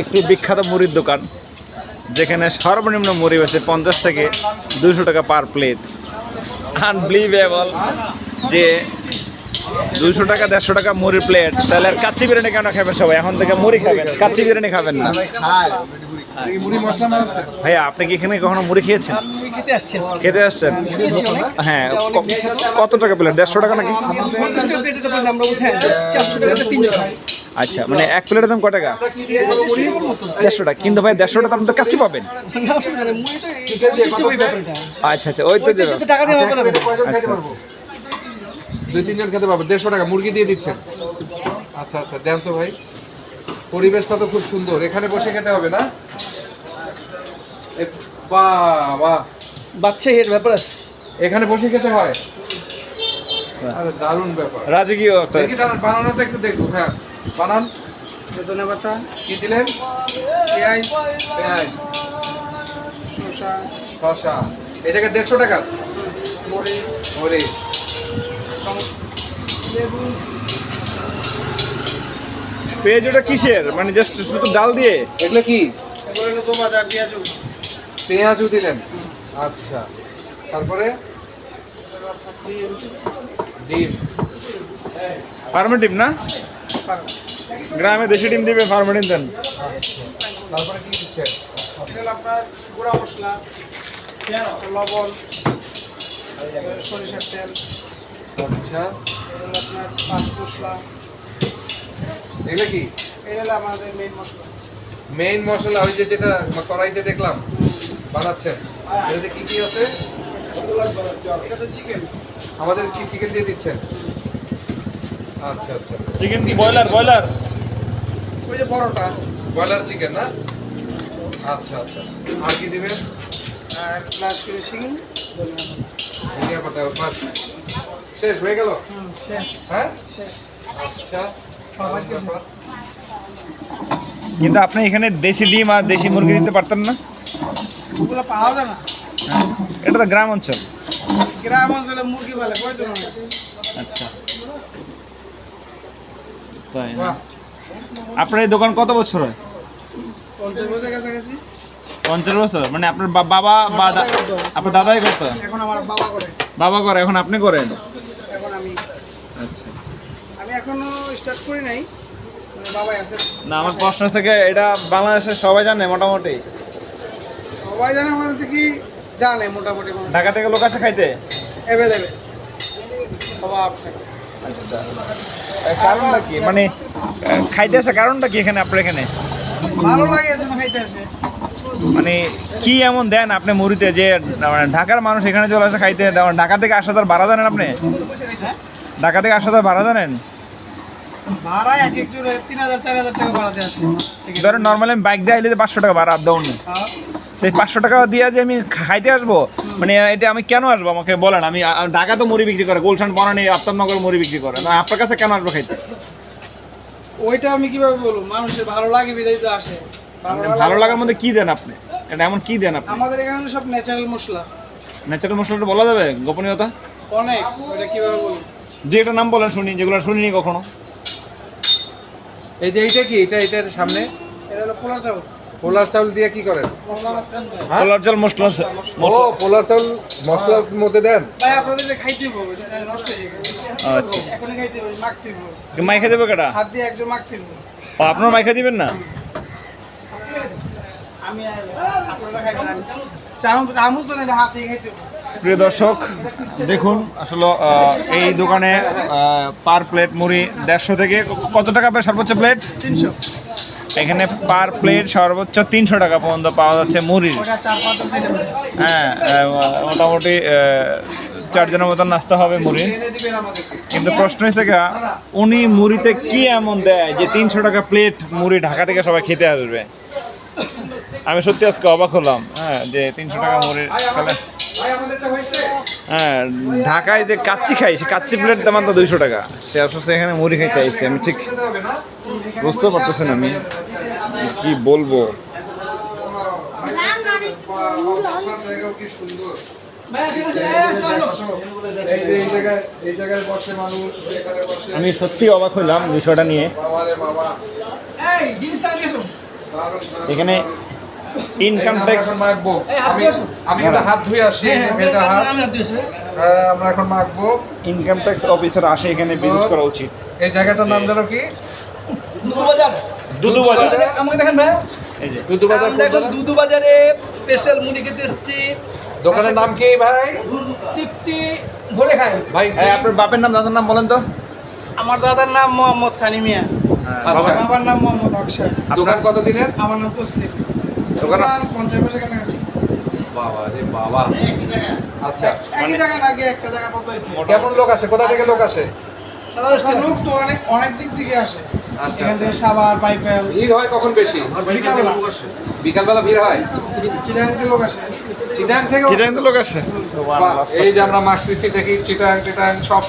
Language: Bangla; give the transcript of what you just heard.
একটি বিখ্যাত মুড়ির দোকান, যেখানে সর্বনিম্ন মুড়ি বেছে পঞ্চাশ থেকে দুশো টাকা পার প্লেট আনবিলিভেবল যে দুশো টাকা, দেড়শো টাকা মুড়ির প্লেট তাহলে আর কাচ্চি বিরিয়ানি কেন খাবেন সবাই? এখন থেকে মুড়ি খাবেন, কাচ্চি বিরিয়ানি খাবেন না। এই মুড়ি মশলা মারাচ্ছে ভাইয়া আপনি কি এখানে কখনো মুড়ি খেয়েছেন? খেতে আসছেন? হ্যাঁ কত টাকা প্লেট দেড়শো টাকা নাকি। আচ্ছা মানে এক প্লেটের দাম কত টাকা? দেড়শো টাকা। কিন্তু ভাই দেড়শো টাকা আপনি তো কাচ্চি পাবেন। আচ্ছা আচ্ছা ওই তো খেতে আচ্ছা, দুই তিনজন খেতে পারব। দেড়শো টাকা মুরগি দিয়ে দিচ্ছেন। আচ্ছা আচ্ছা দেন তো ভাই। পরিবেশটা তো খুব সুন্দর। এখানে বসে খেতে হবে না? এ, বাহ বাহ বাচ্চা এর ব্যাপার আছে। এখানে বসে খেতে হয়? আরে দারুণ ব্যাপার। রাজকীয় একটা দেখি দাঁড়ান বানানোটা একটু দেখব। হ্যাঁ বানান। বেদনা পাতা কি দিলেন? পেঁয়াজ পেঁয়াজ। শসা। শশা এই জায়গায় দেড়শো টাকা? মরিচ। ওরে পেঁয়াজ ওটা কিসের? মানে জাস্ট শুধু ডাল দিয়ে? এগুলো কি? এগুলো হলো দো বাজার পেঁয়াজু পেঁয়াজও দিলেন? আচ্ছা। তারপরে? ডিম। ফার্মেটিভ না? গ্রামে দেশি ডিম দিবে ফার্মেটিভ দেন। তারপরে কি দিচ্ছেন আপনার গুঁড়া মশলা লবণ সরিষার তেল। আচ্ছা। আপনার পাঁচ মশলা। এগুলো কি? এটা হলো আমাদের মেইন মশলা। মেইন মশলা ওই যে যেটা কড়াইতে দেখলাম বানাচ্ছেন। এটাতে কি কি আছে? এটা তো চিকেন আমাদের কি চিকেন দিয়ে দিচ্ছেন? আচ্ছা আচ্ছা। চিকেন কি ব্রয়লার? ব্রয়লার। ওই যে বড়টা ব্রয়লার চিকেন না? আচ্ছা আচ্ছা। আর কি দিবেন? আর লাস্ট ফিনিশিং ধনিয়া পাতা শেষ হয়ে গেল? হুম শেষ। হ্যাঁ? শেষ। আচ্ছা। কিন্তু আপনি এখানে দেশি ডিম আর দেশি মুরগি দিতে পারতেন না? ওগুলো পাওয়া যায় না। এটা তো গ্রাম অঞ্চল। গ্রাম অঞ্চলে মুরগি ভালো কয়জন আচ্ছা। তাই? আপনার এই দোকান কত বছর হয়? পঞ্চাশ বছর কাছাকাছি। পঞ্চাশ বছর? মানে আপনার বাবা বা দাদা আপনার দাদাই করতো? এখন আমার বাবা করে। বাবা করে এখন আপনি করেন এখন আমি আচ্ছা আমি এখনও স্টার্ট করি নাই মানে বাবাই আছে। না আমার প্রশ্ন থেকে এটা বাংলাদেশের সবাই জানে মোটামুটি? সবাই জানে আমাদের থেকে জানে মোটামুটি ঢাকা থেকে লোক আসে খাইতে? অ্যাভেলেবেল অভাব আচ্ছা। কারণটা কি? মানে খাইতে আসা কারণটা কি এখানে আপনার এখানে? ভালো লাগে এজন্য খাইতে আসে। মানে কি এমন দেন আপনি মুড়িতে যে মানে ঢাকার মানুষ এখানে চলে আসে খাইতে মানে ঢাকা থেকে আসা তার ভাড়া জানেন আপনি? হ্যাঁ? ঢাকা থেকে আসা তার ভাড়া জানেন? ভাড়া এক একজনে তিন হাজার চার হাজার টাকা ভাড়াতে আসে। ধরেন নর্মালি আমি বাইক দিয়ে আইলে পাঁচশো টাকা ভাড়া ডাউন হ্যাঁ। সেই পাঁচশো টাকা দিয়ে যে আমি খাইতে আসব মানে এটা আমি কেন আসব? আমাকে বলেন আমি ঢাকা তো মুড়ি বিক্রি করে গুলশান বনানি আফতাবনগর মুড়ি বিক্রি করে। না আপনার কাছে কেন আসব খাইতে? ওইটা আমি কীভাবে বলব? মানুষের ভালো লাগে বিদায় তো আসে। ভালো মানে লাগার মধ্যে কি দেন আপনি? এটা এমন কি দেন আপনি? আমাদের এখানে সব ন্যাচারাল মশলা। ন্যাচারাল মশলাটা বলা যাবে গোপনীয়তা? অনেক ওইটা কীভাবে বলব? যে একটা নাম বলেন শুনি যেগুলো শুনিনি কখনো। এই যে এইটা কি? এটা এটার সামনে? এটা হলো পোলার চাউল। পোলার চাউল দিয়ে কি করেন? মশলা হ্যাঁ? কলার জল মশলা ও পোলার চাউল মশলার মধ্যে দেন? ভাই আপনাদের যে খাইতে হবে নষ্ট হয়ে যাবে। আচ্ছা। এখনই খাইতে হবে মাখতে হবে। মাইখে দেবে কেটা হাত দিয়ে একজন মাখতে হবে। আপনার মাইখে দিবেন না? আমি আপনারা খাইবেন আমি চামচ চামচ তো না হাত দিয়ে খাইতে হবে। প্রিয় দর্শক দেখুন আসলে এই দোকানে পার প্লেট মুড়ি দেড়শো থেকে কত টাকা পায় সর্বোচ্চ প্লেট? তিনশো। এখানে পার প্লেট সর্বোচ্চ তিনশো টাকা পর্যন্ত পাওয়া যাচ্ছে মুড়ির। হ্যাঁ মোটামুটি চারজনের মতন নাস্তা হবে মুড়ি। কিন্তু প্রশ্ন হচ্ছে গা উনি মুড়িতে কি এমন দেয় যে তিনশো টাকা প্লেট মুড়ি ঢাকা থেকে সবাই খেতে আসবে? আমি সত্যি আজকে অবাক হলাম হ্যাঁ যে তিনশো টাকা মুড়ি হ্যাঁ ঢাকায় যে কাচ্চি খাই সে কাচ্চি প্লেট দাম তো দুইশো টাকা। সে অসুস্থ এখানে মুড়ি খাইতে আইছে আমি ঠিক বুঝতে পারতেছেন আমি। কি বলব? বসার জায়গাও কি সুন্দর এই যে এই জায়গায় এই জায়গায় বসে মানুষ এখানে বসে আমি সত্যি অবাক হইলাম বিষয়টা নিয়ে। এখানে ইনকাম ট্যাক্স মাখবো আমি আমি হাত ধুয়ে আসি হ্যাঁ, হ্যাঁ, ভেজা হাত। আমি হাত। হ্যাঁ, আমরা এখন মাখবো ইনকাম ট্যাক্স অফিসার আসে এখানে ভিজিট করা উচিত। এই জায়গাটার নাম জানো কি? দুধু বাজার দুদু বাজার আমাকে দেখেন ভাই এই যে। দুধু বাজার আমরা এখন দুধু বাজারে স্পেশাল মুড়ি খেতে এসেছি। দোকানের নাম কি ভাই? তৃপ্তি ভরে খাই। ভাই এই আপনার বাপের নাম দাদার নাম বলেন তো। আমার দাদার নাম মোহাম্মদ সানি মিয়া। আচ্ছা। বাবার নাম মোহাম্মদ অক্ষয়। দোকান কত দিনের আমার নাম তসলিম। দোকান- পঞ্চাশ বছর কাছাকাছি। বাবা রে বাবা। আচ্ছা একই জায়গা না গিয়ে একটা জায়গা পথ কেমন লোক আসে? কোথা থেকে লোক আসে? লোক তো অনেক অনেক দিক থেকে আসে। আচ্ছা এখান আচ্ছা। সাবার পাইপেল। ভিড় হয় কখন বেশি? বিকালবেলা। বিকালবেলা ভিড় হয়? চিরাং থেকে লোক আসে। চিটাং থেকে চিটাং লোক আসে। এই যে আমরা মাছ দিচ্ছি দেখি চিটাং চিটাং সব